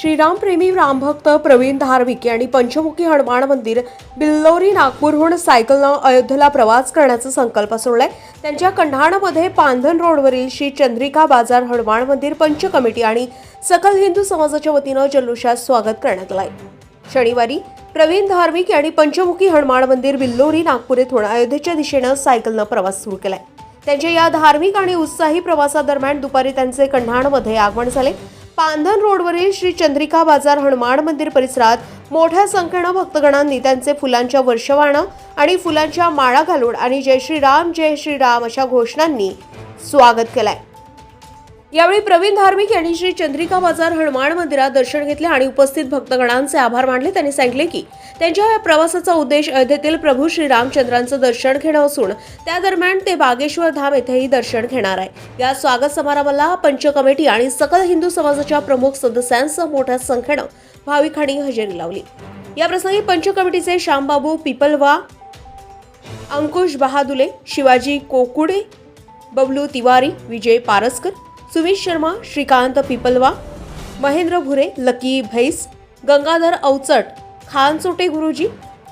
श्रीरामप्रेमी रामभक्त प्रवीण धार्मिक यांनी पंचमुखी हनुमान मंदिर बिल्लोरी नागपूरहून सायकलनं अयोध्येला प्रवास करण्याचा संकल्प सोडलाय. त्यांच्या कन्हाणमध्ये पांधन रोडवरील श्री चंद्रिका बाजार हनुमान मंदिर पंच कमिटी आणि सकल हिंदू समाजाच्या वतीनं जल्लोषात स्वागत करण्यात आलंय. शनिवारी प्रवीण धार्मिक यांनी पंचमुखी हनुमान मंदिर बिल्लोरी नागपूर येथून अयोध्येच्या दिशेनं सायकलनं प्रवास सुरू केलाय. त्यांच्या या धार्मिक आणि उत्साही प्रवासादरम्यान दुपारी त्यांचे कंढाणमध्ये आगमन झाले. पांधन रोडवरील श्री चंद्रिका बाजार हनुमान मंदिर परिसरात मोठ्या संख्येनं भक्तगणांनी त्यांचे फुलांच्या वर्षवाणं आणि फुलांच्या माळा घालून आणि जय श्रीराम जय श्रीराम अशा घोषणांनी स्वागत केलंय. यावेळी प्रवीण धार्मिक यांनी श्री चंद्रिका बाजार हनुमान मंदिरात दर्शन घेतले आणि उपस्थित भक्तगणांचे आभार मानले. त्यांनी सांगितले की त्यांच्या या प्रवासाचा उद्देश अयोध्येतील प्रभू श्री रामचंद्रांचं दर्शन घेणं असून त्या दरम्यान ते बागेश्वर धाम येथेही दर्शन घेणार आहे. या स्वागत समारंभाला पंच कमिटी आणि सकल हिंदू समाजाच्या प्रमुख सदस्यांसह मोठ्या संख्येनं भाविकांनी हजेरी लावली. या प्रसंगी पंच कमिटीचे श्यामबाबू पिपलवा अंकुश बहादुले शिवाजी कोकुडे बबलू तिवारी विजय पारसकर सुमित शर्मा श्रीकांत पिपलवा महेंद्र भुरे लकी भैस गंगाधर अवचट खानचोटे गुरुजी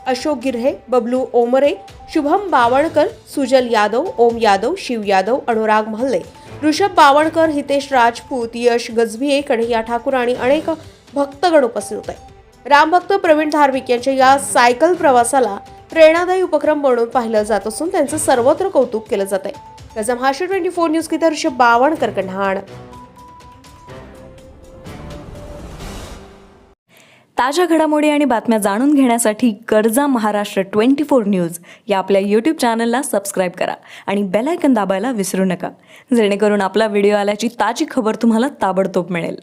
अशोक गिर्हे बबलू ओमरे शुभम बावणकर सुजल यादव ओम यादव शिव यादव अनुराग महल्ले ऋषभ बावणकर हितेश राजपूत यश गजभिये कन्हैया ठाकूर आणि अनेक भक्तगण उपस्थित होते. रामभक्त प्रवीण धार्मिक यांच्या या सायकल प्रवासाला प्रेरणादायी उपक्रम म्हणून पाहिलं जात असून त्यांचं सर्वत्र कौतुक केलं जात आहे त्याचा महाराष्ट्र ट्वेंटी फोर न्यूज की ऋषभ बावणकर कन्हाण ताज्या घडामोडी आणि बातम्या जाणून घेण्यासाठी गरजा महाराष्ट्र ट्वेंटी फोर न्यूज या आपल्या यूट्यूब चॅनलला सबस्क्राईब करा आणि बेलायकन दाबायला विसरू नका. जेणेकरून आपला व्हिडिओ आल्याची ताजी खबर तुम्हाला ताबडतोब मिळेल.